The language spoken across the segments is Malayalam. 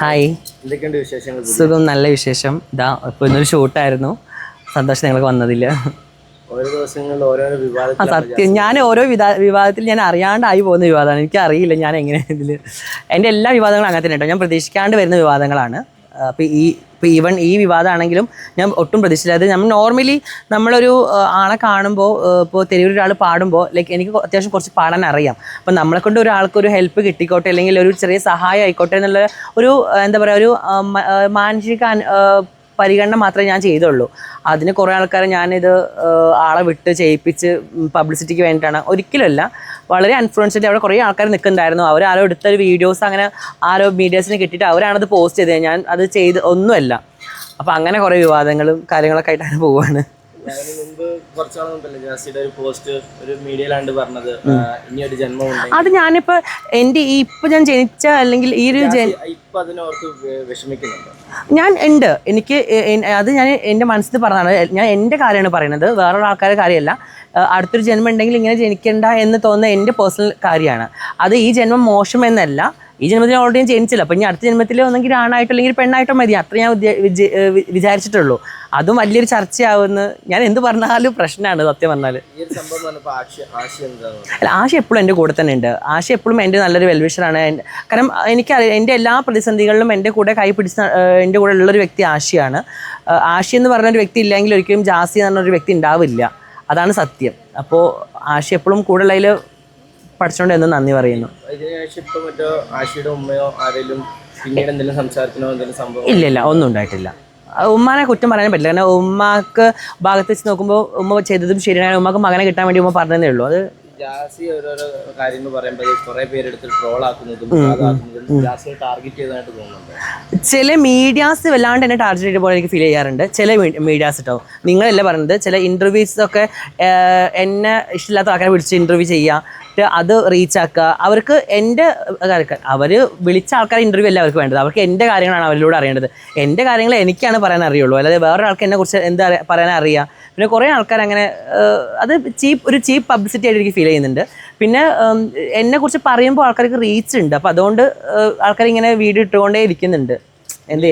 ഹായ്. എന്തൊക്കെയുണ്ട് വിശേഷങ്ങൾ സുഖം നല്ല വിശേഷം. ഇതാ ഇപ്പോൾ ഇന്നൊരു ഷൂട്ടായിരുന്നു സന്തോഷം നിങ്ങൾക്ക് വന്നതില്ല ഓരോ ദിവസങ്ങളിൽ ഓരോരോ ആ വിവാദത്തിൽ സത്യം ഞാൻ ഓരോ വിവാ വിവാദത്തിൽ ഞാൻ അറിയാണ്ടായി പോകുന്ന വിവാദമാണ്. എനിക്ക് അറിയില്ല ഞാൻ എങ്ങനെ ഇതിൽ എന്റെ എല്ലാ വിവാദങ്ങളും അങ്ങനെ തന്നെ കേട്ടോ ഞാൻ പ്രതീക്ഷിക്കാണ്ട് വരുന്ന വിവാദങ്ങളാണ്. അപ്പോൾ ഈ ഇപ്പോൾ ഈവൺ ഈ വിവാദമാണെങ്കിലും ഞാൻ ഒട്ടും പ്രതീക്ഷിച്ചില്ല. ഞാൻ നോർമലി നമ്മളൊരു ആളെ കാണുമ്പോൾ ഇപ്പോൾ തെരുവിൽ ഒരാൾ പാടുമ്പോൾ ലൈക്ക് എനിക്ക് അത്യാവശ്യം കുറച്ച് പാടാൻ അറിയാം. അപ്പോൾ നമ്മളെ കൊണ്ട് ഒരാൾക്ക് ഒരു ഹെൽപ്പ് കിട്ടിക്കോട്ടെ അല്ലെങ്കിൽ ഒരു ചെറിയ സഹായം ആയിക്കോട്ടെ എന്നുള്ള ഒരു എന്താ പറയുക ഒരു മാനസിക പരിഗണന മാത്രമേ ഞാൻ ചെയ്തുള്ളൂ. അതിന് കുറേ ആൾക്കാരെ ഞാനിത് ആളെ വിട്ട് ചെയ്യിപ്പിച്ച് പബ്ലിസിറ്റിക്ക് വേണ്ടിയിട്ടാണ്. ഒരിക്കലുമല്ല. വളരെ അൺഫ്ലുവൻഷ്യലി അവിടെ കുറേ ആൾക്കാർ നിൽക്കുന്നുണ്ടായിരുന്നു. അവർ ആരോ എടുത്തൊരു വീഡിയോസ് അങ്ങനെ ആരോ മീഡിയാസിന് കിട്ടിയിട്ട് അവരാണത് പോസ്റ്റ് ചെയ്തത്. ഞാൻ അത് ചെയ്ത് ഒന്നുമല്ല. അപ്പം അങ്ങനെ കുറേ വിവാദങ്ങളും കാര്യങ്ങളൊക്കെ ആയിട്ടാണ് പോവാണ്. അത് ഞാനിപ്പോ എന്റെ ഈ ഇപ്പൊ ഞാൻ ജനിച്ച അല്ലെങ്കിൽ ഈ ഒരു ഞാൻ ഉണ്ട്. എനിക്ക് അത് ഞാൻ എന്റെ മനസ്സിൽ പറഞ്ഞതാണ്. ഞാൻ എന്റെ കാര്യമാണ് പറയുന്നത്. വേറൊരു ആൾക്കാരുടെ കാര്യമല്ല. അടുത്തൊരു ജന്മം ഉണ്ടെങ്കിൽ ഇങ്ങനെ ജനിക്കണ്ട എന്ന് തോന്നുന്ന എന്റെ പേഴ്സണൽ കാര്യമാണ്. അത് ഈ ജന്മം മോശമെന്നല്ല ഈ ജന്മത്തിൽ ഓൾറെഡി ജനിച്ചില്ല. അപ്പം ഇനി അടുത്ത ജന്മത്തിൽ ഒന്നെങ്കിൽ ആണായിട്ടോ അല്ലെങ്കിൽ പെണ്ണായിട്ടോ മതി. അത്ര ഞാൻ വിചാരിച്ചിട്ടുള്ളൂ. അതും വലിയൊരു ചർച്ചയാവുന്ന ഞാൻ എന്ത് പറഞ്ഞാലും പ്രശ്നമാണ് സത്യം പറഞ്ഞാൽ അല്ല ആശ എപ്പോഴും എന്റെ കൂടെ തന്നെ ഉണ്ട്. ആശ എപ്പോഴും എന്റെ നല്ലൊരു വെൽവിഷറാണ് കാരണം എനിക്ക് എന്റെ എല്ലാ പ്രതിസന്ധികളിലും എന്റെ കൂടെ കൈ പിടിച്ച എന്റെ കൂടെ ഉള്ളൊരു വ്യക്തി ആശയാണ്. ആശയെന്ന് ആശി എന്ന് പറഞ്ഞ ഒരു വ്യക്തി ഇല്ലെങ്കിൽ ഒരിക്കലും ജാസി എന്ന് പറഞ്ഞൊരു വ്യക്തി ഉണ്ടാവില്ല. അതാണ് സത്യം. അപ്പോൾ ആശി എപ്പോഴും കൂടെ ഉള്ളതിൽ പഠിച്ചോണ്ട് എന്ന് നന്ദി പറയുന്നു. ഇല്ല ഇല്ല. ഒന്നും ഉണ്ടായിട്ടില്ല. ഉമ്മാനെ കുറ്റം പറയാൻ പറ്റില്ല. കാരണം ഉമ്മാക്ക് ഭാഗത്ത് വെച്ച് നോക്കുമ്പോൾ ഉമ്മ ചെയ്തതും ശരിയാണ്. ഉമ്മക്ക് മകനെ കിട്ടാൻ വേണ്ടി ഉമ്മ പറഞ്ഞതേ ഉള്ളൂ. അത് ജാസി ഓരോരോ കാര്യങ്ങൾ പറയുമ്പോൾ കുറെ പേരെടുത്ത് ട്രോൾ ആക്കുന്നതും അതാക്കുന്നതും ജാസിയെ ടാർഗറ്റ് ചെയ്തതായിട്ട് തോന്നുന്നുണ്ട്. ചില മീഡിയാസ് വല്ലാണ്ട് എന്നെ ടാർഗറ്റ് ചെയ്ത പോലെ എനിക്ക് ഫീൽ ചെയ്യാറുണ്ട്. ചില മീഡിയാസ് കേട്ടോ നിങ്ങളല്ല പറയുന്നത്? ചില ഇന്റർവ്യൂസ് ഒക്കെ എന്നെ ഇഷ്ടമില്ലാത്ത ആൾക്കാരെ വിളിച്ച് ഇന്റർവ്യൂ ചെയ്യുക. എന്നിട്ട് അത് റീച്ച് ആക്കുക. അവർക്ക് എന്റെ അവർ വിളിച്ച ആൾക്കാർ ഇന്റർവ്യൂ അല്ല അവർക്ക് വേണ്ടത്? അവർക്ക് എന്റെ കാര്യങ്ങളാണ് അവരിലൂടെ അറിയേണ്ടത്. എന്റെ കാര്യങ്ങൾ എനിക്കാണ് പറയാൻ അറിയുള്ളൂ. അല്ലാതെ വേറൊരാൾക്ക് എന്നെ കുറിച്ച് എന്താ പറയാൻ അറിയാം. പിന്നെ കുറേ ആൾക്കാർ അങ്ങനെ അത് ചീപ്പ് ഒരു ചീപ്പ് പബ്ലിസിറ്റി ആയിട്ട് എനിക്ക് ഫീൽ ചെയ്യുന്നുണ്ട്. പിന്നെ എന്നെക്കുറിച്ച് പറയുമ്പോൾ ആൾക്കാർക്ക് റീച്ച് ഉണ്ട്. അപ്പോൾ അതുകൊണ്ട് ആൾക്കാർ ഇങ്ങനെ വീഡിയോ ഇട്ടുകൊണ്ടേ ഇരിക്കുന്നുണ്ട്. എന്ത്?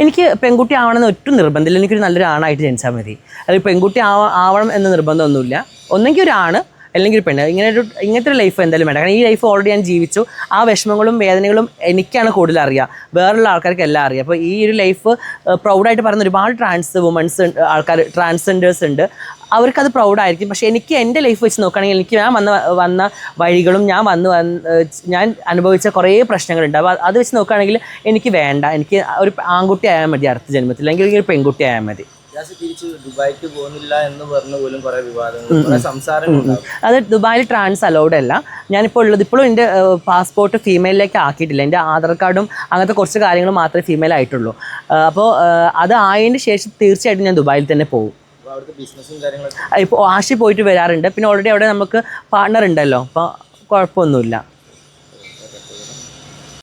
എനിക്ക് പെൺകുട്ടി ആവണമെന്ന് ഒറ്റ നിർബന്ധമില്ല. എനിക്കൊരു നല്ലൊരു ആണായിട്ട് ജനിച്ചാൽ മതി. അത് പെൺകുട്ടി ആവണം എന്ന നിർബന്ധമൊന്നുമില്ല. ഒന്നെങ്കിൽ ഒരു ആണ് അല്ലെങ്കിൽ ഒരു പെണ്ണ് ഇങ്ങനെ ഒരു ഇങ്ങനത്തെ ഒരു ലൈഫ് എന്തായാലും വേണ്ട. കാരണം ഈ ലൈഫ് ഓൾറെഡി ഞാൻ ജീവിച്ചു. ആ വിഷമങ്ങളും വേദനകളും എനിക്കാണ് കൂടുതൽ അറിയുക. വേറുള്ള ആൾക്കാർക്ക് എല്ലാം അറിയാം. അപ്പോൾ ഈ ഒരു ലൈഫ് പ്രൗഡായിട്ട് പറയുന്ന ഒരുപാട് ട്രാൻസ് വുമൻസ് ആൾക്കാർ ട്രാൻസ്ജെൻഡേഴ്സ് ഉണ്ട്. അവർക്കത് പ്രൗഡായിരിക്കും പക്ഷേ എനിക്ക് എന്റെ ലൈഫ് വെച്ച് നോക്കുകയാണെങ്കിൽ എനിക്ക് ഞാൻ വന്ന വന്ന വഴികളും ഞാൻ വന്ന് ഞാൻ അനുഭവിച്ച കുറേ പ്രശ്നങ്ങളുണ്ട്. അപ്പോൾ അത് വെച്ച് നോക്കുകയാണെങ്കിൽ എനിക്ക് വേണ്ട. എനിക്ക് ഒരു ആൺകുട്ടി ആയാൽ മതി അടുത്ത ജന്മത്തിൽ. അല്ലെങ്കിൽ ഒരു പെൺകുട്ടി ആയാൽ മതി. ജാസി തിരിച്ച് ദുബായിക്ക് പോകുന്നില്ല എന്ന് പറഞ്ഞു പോലും കുറെ വിവാദങ്ങൾ അത് ദുബായിൽ ട്രാൻസ് അലൗഡ് അല്ല. ഞാനിപ്പോൾ ഉള്ളത് ഇപ്പോഴും എന്റെ പാസ്പോർട്ട് ഫീമെയിലേക്ക് ആക്കിയിട്ടില്ല. എന്റെ ആധാർ കാർഡും അങ്ങനത്തെ കുറച്ച് കാര്യങ്ങൾ മാത്രമേ ഫീമെയിൽ ആയിട്ടുള്ളൂ. അപ്പോൾ അത് ആയതിന് ശേഷം തീർച്ചയായിട്ടും ഞാൻ ദുബായിൽ തന്നെ പോകും. ഇപ്പോൾ ആശി പോയിട്ട് വരാറുണ്ട്. പിന്നെ ഓൾറെഡി അവിടെ നമുക്ക് പാർട്ണർ ഉണ്ടല്ലോ. അപ്പോൾ കുഴപ്പമൊന്നുമില്ല.